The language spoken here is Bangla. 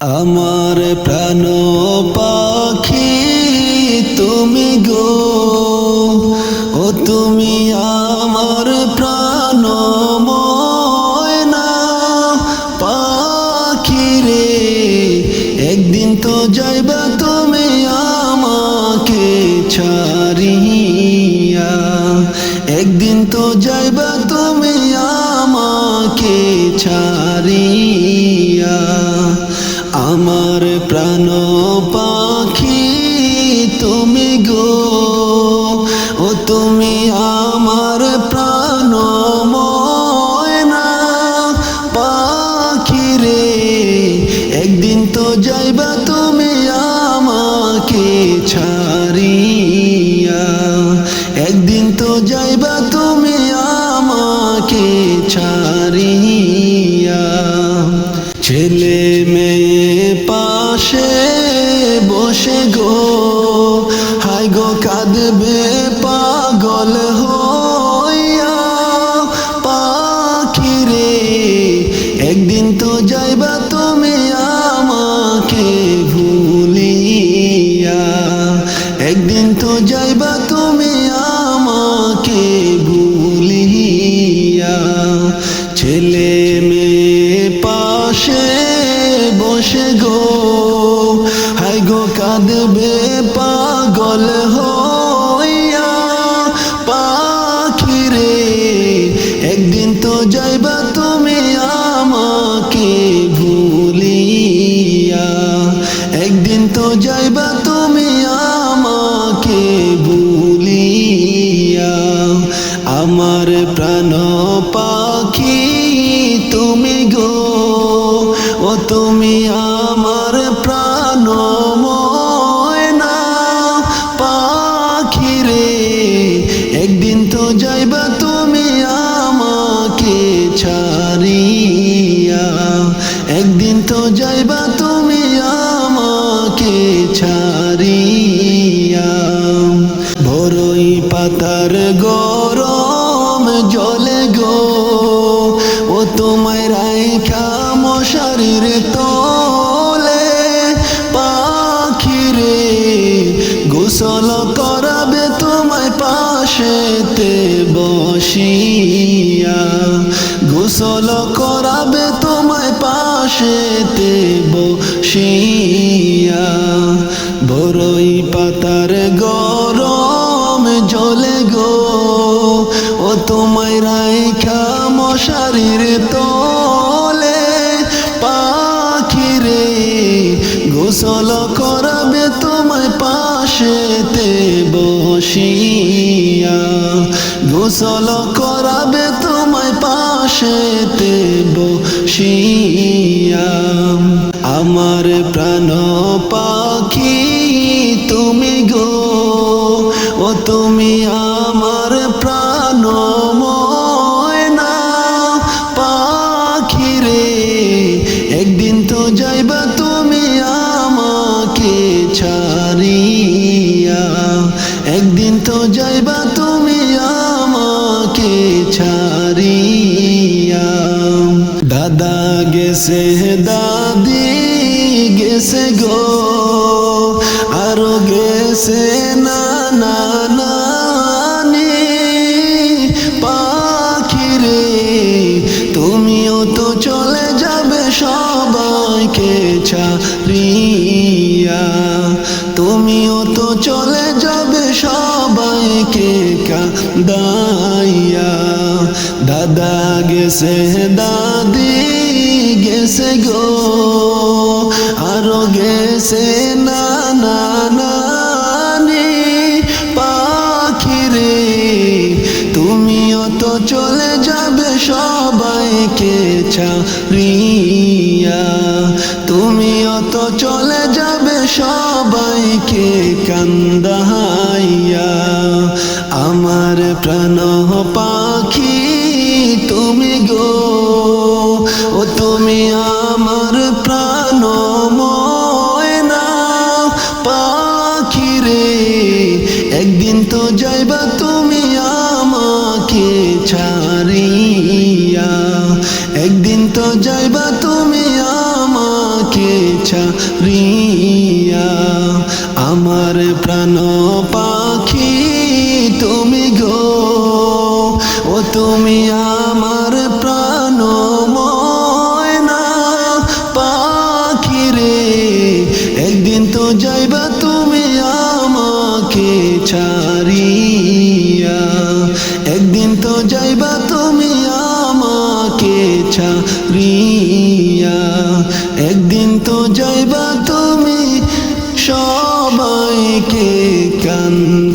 আমার প্রাণ পাখি তুমি গো, ও তুমি আমার প্রাণ ময়না পাখি রে। একদিন তো যাইবা তুমি আমাকে ছাড়িয়া। একদিন তো যাইবা তুমি আমাকে ছাড়িয়া। প্রাণ পাখি, তুমি গো। ও তুমি আমার প্রাণ ময়না পাখি রে, একদিন তো যাইবা তুমি আমাকে ছাড়িয়া। একদিন তো যাইবা তুমি আমাকে ছাড়িয়া। গো কাঁদবে পাগল হইয়া পাখি রে একদিন তো যাইবা তুমি আমাকে ভুলিয়া। একদিন তো যাইবা তুমি আমাকে ভুলিয়া। ছেলে একদিন তো যাইবা তুমি আমাকে ভুলিয়া আমার প্রাণ পাখি তুমি গো, ও তুমি আমার প্রাণ ময়না পাখি রে। একদিন তো যাইবা ছাড়িয়া বড়ই পাতার গরম জলে গো। ও তোমায় রাইখা মশারির তলে। পাখি রে গোসল করাবে তোমায় পাশেতে বসিয়া। গোসল করাবে তোমায় পাশেতে বসিয়া। গরম জলে গো। ও তোমায় রাইখা মশারির তলে পাখি রে গোসল করাবে তোমায় পাশেতে বসিয়া। গোসল করাবে তোমায় পাশেতে বসিয়া। আমার প্রাণ পাখি তুমি আমার প্রাণ ময়না পাখি রে। একদিন তো যাইবা তুমি আমাকে ছাড়িয়া। একদিন তো যাইবা তুমি আমাকে ছাড়িয়া। দাদা গেছে, দাদি গেছে গো। আরও গেছে না না তো চলে যাবে সবাইকে কাদাইয়া। দাদা গেছে, দাদি গেছে গো। আরও গেছে না না নানি পাখি রে তুমিও তো চলে যাবে সবাইকে ছাড়িয়া। তুমিও তো চলে যাবে সবাইকে কান্দাহাইয়া আমার প্রাণ পাখি তুমি গো, ও তুমি আমার প্রাণ ময়না পাখি রে। একদিন তো যাইবা তুমি আমাকে ছাড়িয়া, একদিন তো যাইবা তুমি আমার প্রাণ ময়না পাখি রে একদিন তো যাইবা তুমি আমাকে ছাড়িয়া। একদিন তো যাইবা তুমি আমাকে ছাড়িয়া। একদিন তো যাইবা তুমি সবাইকে কান্দা